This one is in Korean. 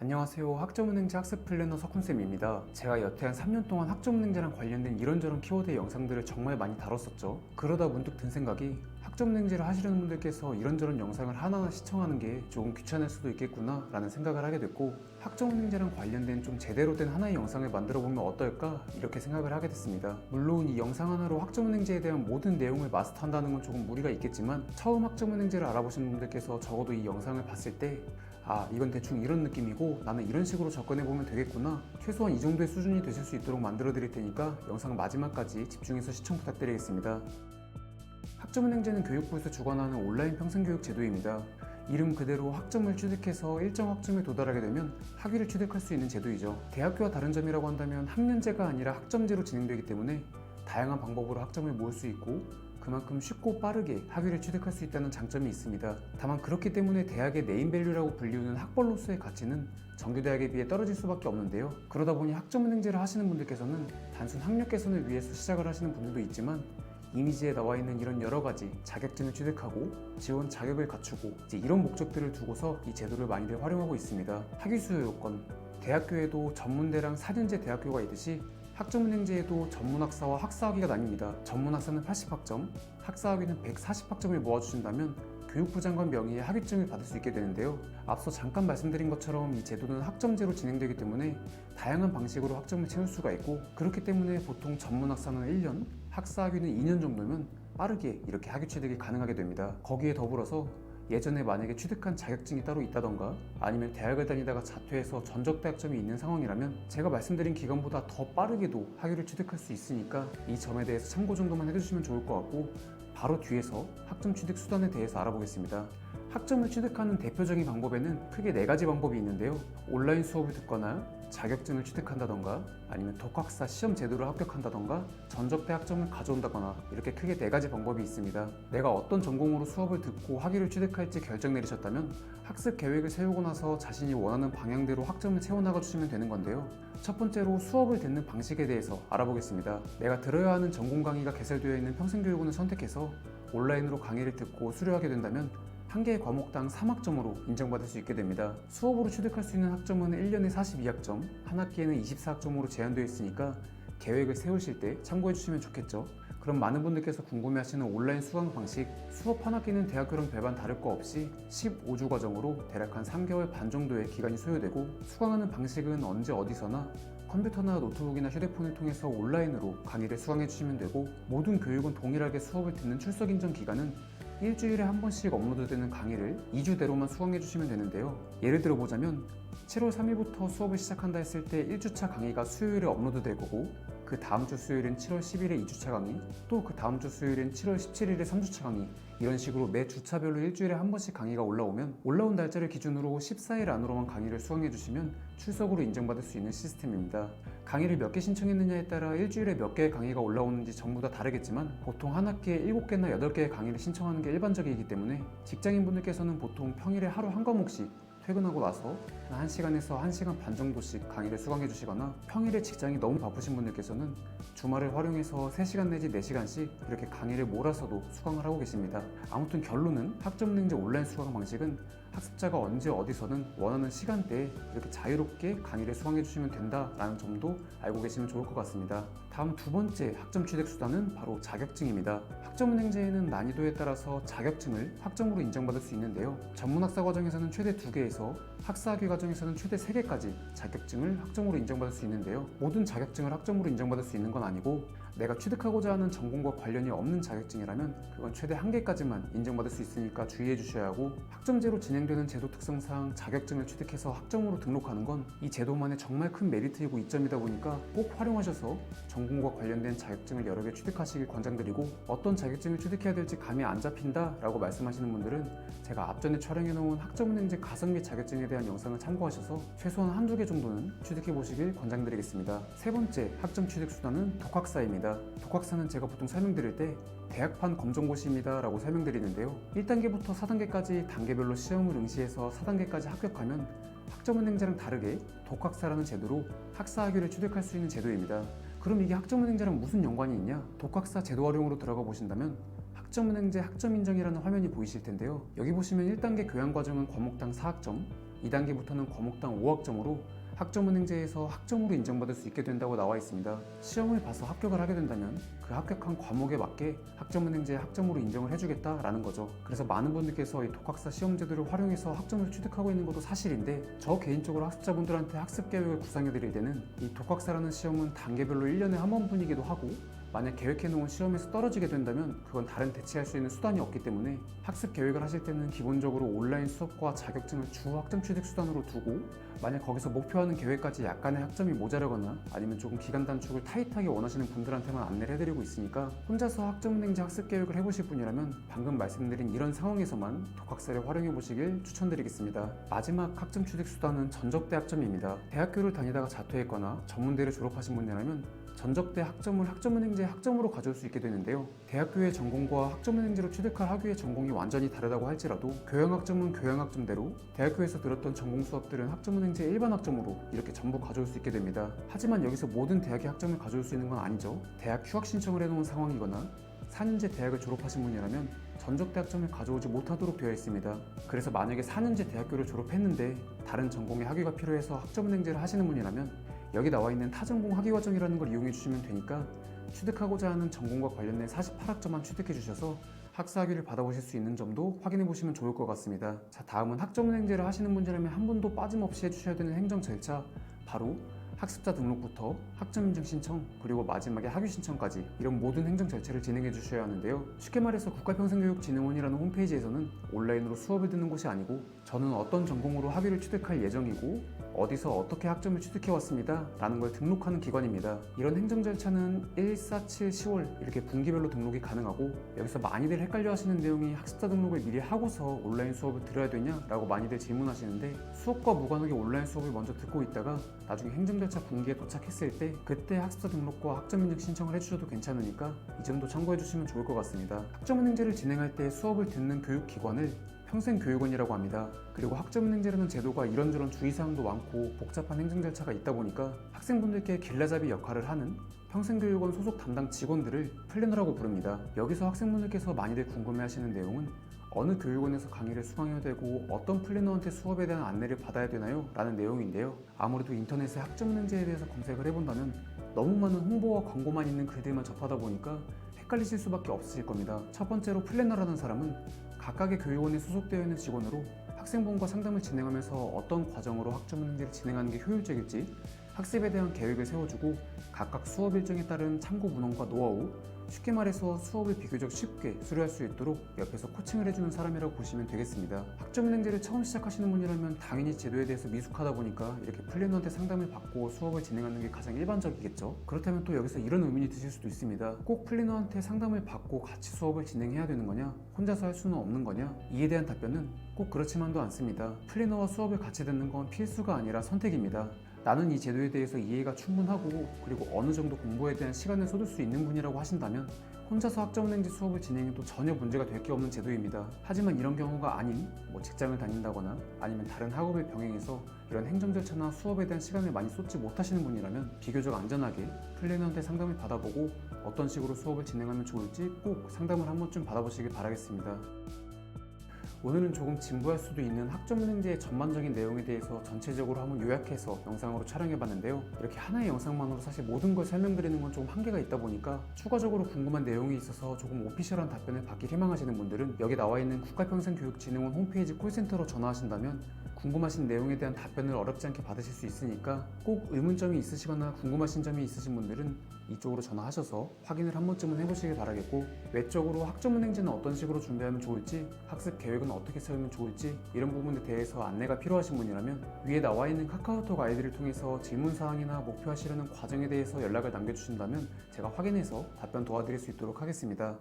안녕하세요. 학점은행제 학습 플래너 석훈쌤입니다. 제가 여태 한 3년 동안 학점은행제랑 관련된 이런저런 키워드의 영상들을 정말 많이 다뤘었죠. 그러다 문득 든 생각이 학점은행제를 하시려는 분들께서 이런저런 영상을 하나하나 시청하는 게 조금 귀찮을 수도 있겠구나 라는 생각을 하게 됐고 학점은행제랑 관련된 좀 제대로 된 하나의 영상을 만들어 보면 어떨까 이렇게 생각을 하게 됐습니다. 물론 이 영상 하나로 학점은행제에 대한 모든 내용을 마스터한다는 건 조금 무리가 있겠지만 처음 학점은행제를 알아보시는 분들께서 적어도 이 영상을 봤을 때 아, 이건 대충 이런 느낌이고 나는 이런 식으로 접근해 보면 되겠구나. 최소한 이 정도의 수준이 되실 수 있도록 만들어 드릴 테니까 영상 마지막까지 집중해서 시청 부탁드리겠습니다. 학점은행제는 교육부에서 주관하는 온라인 평생교육 제도입니다. 이름 그대로 학점을 취득해서 일정 학점에 도달하게 되면 학위를 취득할 수 있는 제도이죠. 대학교와 다른 점이라고 한다면 학년제가 아니라 학점제로 진행되기 때문에 다양한 방법으로 학점을 모을 수 있고 그만큼 쉽고 빠르게 학위를 취득할 수 있다는 장점이 있습니다. 다만 그렇기 때문에 대학의 네임밸류라고 불리우는 학벌로서의 가치는 정규대학에 비해 떨어질 수밖에 없는데요. 그러다 보니 학점은행제를 하시는 분들께서는 단순 학력 개선을 위해서 시작을 하시는 분들도 있지만 이미지에 나와 있는 이런 여러 가지 자격증을 취득하고 지원 자격을 갖추고 이제 이런 목적들을 두고서 이 제도를 많이들 활용하고 있습니다. 학위 수요 요건 대학교에도 전문대랑 4년제 대학교가 있듯이 학점은행제에도 전문학사와 학사학위가 나뉩니다. 전문학사는 80학점, 학사학위는 140학점을 모아주신다면 교육부 장관 명의의 학위증을 받을 수 있게 되는데요. 앞서 잠깐 말씀드린 것처럼 이 제도는 학점제로 진행되기 때문에 다양한 방식으로 학점을 채울 수가 있고 그렇기 때문에 보통 전문학사는 1년, 학사학위는 2년 정도면 빠르게 이렇게 학위 취득이 가능하게 됩니다. 거기에 더불어서 예전에 만약에 취득한 자격증이 따로 있다던가 아니면 대학을 다니다가 자퇴해서 전적 대학점이 있는 상황이라면 제가 말씀드린 기간보다 더 빠르게도 학위를 취득할 수 있으니까 이 점에 대해서 참고 정도만 해주시면 좋을 것 같고 바로 뒤에서 학점 취득 수단에 대해서 알아보겠습니다. 학점을 취득하는 대표적인 방법에는 크게 네 가지 방법이 있는데요. 온라인 수업을 듣거나 자격증을 취득한다던가 아니면 독학사 시험 제도를 합격한다던가 전적 대 학점을 가져온다거나 이렇게 크게 네 가지 방법이 있습니다. 내가 어떤 전공으로 수업을 듣고 학위를 취득할지 결정 내리셨다면 학습 계획을 세우고 나서 자신이 원하는 방향대로 학점을 채워나가 주시면 되는 건데요. 첫 번째로 수업을 듣는 방식에 대해서 알아보겠습니다. 내가 들어야 하는 전공 강의가 개설되어 있는 평생교육원을 선택해서 온라인으로 강의를 듣고 수료하게 된다면 한 개의 과목당 3학점으로 인정받을 수 있게 됩니다. 수업으로 취득할 수 있는 학점은 1년에 42학점, 한 학기에는 24학점으로 제한되어 있으니까 계획을 세우실 때 참고해 주시면 좋겠죠. 그럼 많은 분들께서 궁금해하시는 온라인 수강 방식, 수업 한 학기는 대학교랑 별반 다를 거 없이 15주 과정으로 대략 한 3개월 반 정도의 기간이 소요되고 수강하는 방식은 언제 어디서나 컴퓨터나 노트북이나 휴대폰을 통해서 온라인으로 강의를 수강해 주시면 되고 모든 교육은 동일하게 수업을 듣는 출석 인정 기간은 일주일에 한 번씩 업로드되는 강의를 2주대로만 수강해 주시면 되는데요. 예를 들어 보자면 7월 3일부터 수업을 시작한다 했을 때 1주차 강의가 수요일에 업로드 될 거고 그 다음 주 수요일은 7월 10일에 2주차 강의 또 그 다음 주 수요일은 7월 17일에 3주차 강의 이런 식으로 매 주차별로 일주일에 한 번씩 강의가 올라오면 올라온 날짜를 기준으로 14일 안으로만 강의를 수강해 주시면 출석으로 인정받을 수 있는 시스템입니다. 강의를 몇 개 신청했느냐에 따라 일주일에 몇 개의 강의가 올라오는지 전부 다 다르겠지만 보통 한 학기에 7개나 8개의 강의를 신청하는 게 일반적이기 때문에 직장인분들께서는 보통 평일에 하루 한 과목씩 퇴근하고 나서 한 1시간에서 1시간 반 정도씩 강의를 수강해 주시거나 평일에 직장이 너무 바쁘신 분들께서는 주말을 활용해서 3시간 내지 4시간씩 이렇게 강의를 몰아서도 수강을 하고 계십니다. 아무튼 결론은 학점능제 온라인 수강 방식은 학습자가 언제 어디서는 원하는 시간대에 이렇게 자유롭게 강의를 수강해 주시면 된다라는 점도 알고 계시면 좋을 것 같습니다. 다음 두 번째 학점 취득 수단은 바로 자격증입니다. 학점은행제에는 난이도에 따라서 자격증을 학점으로 인정받을 수 있는데요. 전문학사 과정에서는 최대 2개에서 학사학위 과정에서는 최대 3개까지 자격증을 학점으로 인정받을 수 있는데요. 모든 자격증을 학점으로 인정받을 수 있는 건 아니고 내가 취득하고자 하는 전공과 관련이 없는 자격증이라면 그건 최대 한 개까지만 인정받을 수 있으니까 주의해 주셔야 하고 학점제로 진행되는 제도 특성상 자격증을 취득해서 학점으로 등록하는 건 이 제도만의 정말 큰 메리트이고 이점이다 보니까 꼭 활용하셔서 전공과 관련된 자격증을 여러 개 취득하시길 권장드리고 어떤 자격증을 취득해야 될지 감이 안 잡힌다 라고 말씀하시는 분들은 제가 앞전에 촬영해 놓은 학점은행제 가성비 자격증에 대한 영상을 참고하셔서 최소한 한두 개 정도는 취득해 보시길 권장드리겠습니다. 세 번째 학점 취득 수단은 독학사입니다. 독학사는 제가 보통 설명드릴 때 대학판 검정고시입니다 라고 설명드리는데요. 1단계부터 4단계까지 단계별로 시험을 응시해서 4단계까지 합격하면 학점은행제랑 다르게 독학사라는 제도로 학사학위를 취득할 수 있는 제도입니다. 그럼 이게 학점은행제랑 무슨 연관이 있냐? 독학사 제도 활용으로 들어가 보신다면 학점은행제 학점인정이라는 화면이 보이실 텐데요. 여기 보시면 1단계 교양과정은 과목당 4학점, 2단계부터는 과목당 5학점으로 학점은행제에서 학점으로 인정받을 수 있게 된다고 나와 있습니다. 시험을 봐서 합격을 하게 된다면 그 합격한 과목에 맞게 학점은행제 학점으로 인정을 해주겠다라는 거죠. 그래서 많은 분들께서 이 독학사 시험 제도를 활용해서 학점을 취득하고 있는 것도 사실인데 저 개인적으로 학습자분들한테 학습 계획을 구상해 드릴 때는 이 독학사라는 시험은 단계별로 1년에 한 번뿐이기도 하고 만약 계획해 놓은 시험에서 떨어지게 된다면 그건 다른 대체할 수 있는 수단이 없기 때문에 학습 계획을 하실 때는 기본적으로 온라인 수업과 자격증을 주 학점 취득 수단으로 두고 만약 거기서 목표하는 계획까지 약간의 학점이 모자라거나 아니면 조금 기간 단축을 타이트하게 원하시는 분들한테만 안내를 해드리고 있으니까 혼자서 학점은행제 학습 계획을 해보실 분이라면 방금 말씀드린 이런 상황에서만 독학사를 활용해 보시길 추천드리겠습니다. 마지막 학점 취득 수단은 전적대 학점입니다. 대학교를 다니다가 자퇴했거나 전문대를 졸업하신 분이라면 전적대 학점을 학점은 행제 학점으로 가져올 수 있게 되는데요. 대학교의 전공과 학점은 행제로 취득할 학위의 전공이 완전히 다르다고 할지라도 교양학점은 교양학점대로 대학교에서 들었던 전공 수업들은 학점은 행제 일반 학점으로 이렇게 전부 가져올 수 있게 됩니다. 하지만 여기서 모든 대학의 학점을 가져올 수 있는 건 아니죠. 대학 휴학 신청을 해놓은 상황이거나 4년제 대학을 졸업하신 분이라면 전적대 학점을 가져오지 못하도록 되어 있습니다. 그래서 만약에 4년제 대학교를 졸업했는데 다른 전공의 학위가 필요해서 학점은행제를 하시는 분이라면 여기 나와 있는 타전공 학위 과정이라는 걸 이용해 주시면 되니까 취득하고자 하는 전공과 관련된 48학점만 취득해 주셔서 학사 학위를 받아보실 수 있는 점도 확인해 보시면 좋을 것 같습니다. 자, 다음은 학점은행제를 하시는 분이라면 한 분도 빠짐없이 해주셔야 되는 행정 절차 바로 학습자 등록부터 학점 인증 신청 그리고 마지막에 학위 신청까지 이런 모든 행정 절차를 진행해 주셔야 하는데요. 쉽게 말해서 국가평생교육진흥원이라는 홈페이지에서는 온라인으로 수업을 듣는 곳이 아니고 저는 어떤 전공으로 학위를 취득할 예정이고 어디서 어떻게 학점을 취득해 왔습니다 라는 걸 등록하는 기관입니다. 이런 행정 절차는 1, 4, 7, 10월 이렇게 분기별로 등록이 가능하고 여기서 많이들 헷갈려 하시는 내용이 학습자 등록을 미리 하고서 온라인 수업을 들어야 되냐 라고 많이들 질문하시는데 수업과 무관하게 온라인 수업을 먼저 듣고 있다가 나중에 행정 절차 분기에 도착했을 때 그때 학습자 등록과 학점 인증 신청을 해주셔도 괜찮으니까 이 점도 참고해 주시면 좋을 것 같습니다. 학점은행제를 진행할 때 수업을 듣는 교육기관을 평생교육원이라고 합니다. 그리고 학점은행제라는 제도가 이런저런 주의사항도 많고 복잡한 행정 절차가 있다 보니까 학생분들께 길라잡이 역할을 하는 평생교육원 소속 담당 직원들을 플래너라고 부릅니다. 여기서 학생분들께서 많이들 궁금해하시는 내용은 어느 교육원에서 강의를 수강해야 되고 어떤 플래너한테 수업에 대한 안내를 받아야 되나요? 라는 내용인데요. 아무래도 인터넷에 학점은행제에 대해서 검색을 해본다면 너무 많은 홍보와 광고만 있는 글들만 접하다 보니까 헷갈리실 수밖에 없으실 겁니다. 첫 번째로 플래너라는 사람은 각각의 교육원에 소속되어 있는 직원으로 학생분과 상담을 진행하면서 어떤 과정으로 학점은행제를 진행하는 게 효율적일지 학습에 대한 계획을 세워주고 각각 수업 일정에 따른 참고 문헌과 노하우 쉽게 말해서 수업을 비교적 쉽게 수료할 수 있도록 옆에서 코칭을 해주는 사람이라고 보시면 되겠습니다. 학점은행제를 처음 시작하시는 분이라면 당연히 제도에 대해서 미숙하다 보니까 이렇게 플래너한테 상담을 받고 수업을 진행하는 게 가장 일반적이겠죠. 그렇다면 또 여기서 이런 의문이 드실 수도 있습니다. 꼭 플래너한테 상담을 받고 같이 수업을 진행해야 되는 거냐? 혼자서 할 수는 없는 거냐? 이에 대한 답변은 꼭 그렇지만도 않습니다. 플래너와 수업을 같이 듣는 건 필수가 아니라 선택입니다. 나는 이 제도에 대해서 이해가 충분하고 그리고 어느 정도 공부에 대한 시간을 쏟을 수 있는 분이라고 하신다면 혼자서 학점은행제 수업을 진행해도 전혀 문제가 될 게 없는 제도입니다. 하지만 이런 경우가 아닌 뭐 직장을 다닌다거나 아니면 다른 학업을 병행해서 이런 행정 절차나 수업에 대한 시간을 많이 쏟지 못하시는 분이라면 비교적 안전하게 플래너한테 상담을 받아보고 어떤 식으로 수업을 진행하면 좋을지 꼭 상담을 한 번쯤 받아보시길 바라겠습니다. 오늘은 조금 진부할 수도 있는 학점은행제의 전반적인 내용에 대해서 전체적으로 한번 요약해서 영상으로 촬영해봤는데요. 이렇게 하나의 영상만으로 사실 모든 걸 설명드리는 건 조금 한계가 있다 보니까 추가적으로 궁금한 내용이 있어서 조금 오피셜한 답변을 받기 희망하시는 분들은 여기 나와 있는 국가평생교육진흥원 홈페이지 콜센터로 전화하신다면 궁금하신 내용에 대한 답변을 어렵지 않게 받으실 수 있으니까 꼭 의문점이 있으시거나 궁금하신 점이 있으신 분들은 이쪽으로 전화하셔서 확인을 한 번쯤은 해보시길 바라겠고 외적으로 학점은행제는 어떤 식으로 준비하면 좋을지 학습 계획은 어떻게 세우면 좋을지 이런 부분에 대해서 안내가 필요하신 분이라면 위에 나와 있는 카카오톡 아이디를 통해서 질문사항이나 목표하시려는 과정에 대해서 연락을 남겨주신다면 제가 확인해서 답변 도와드릴 수 있도록 하겠습니다.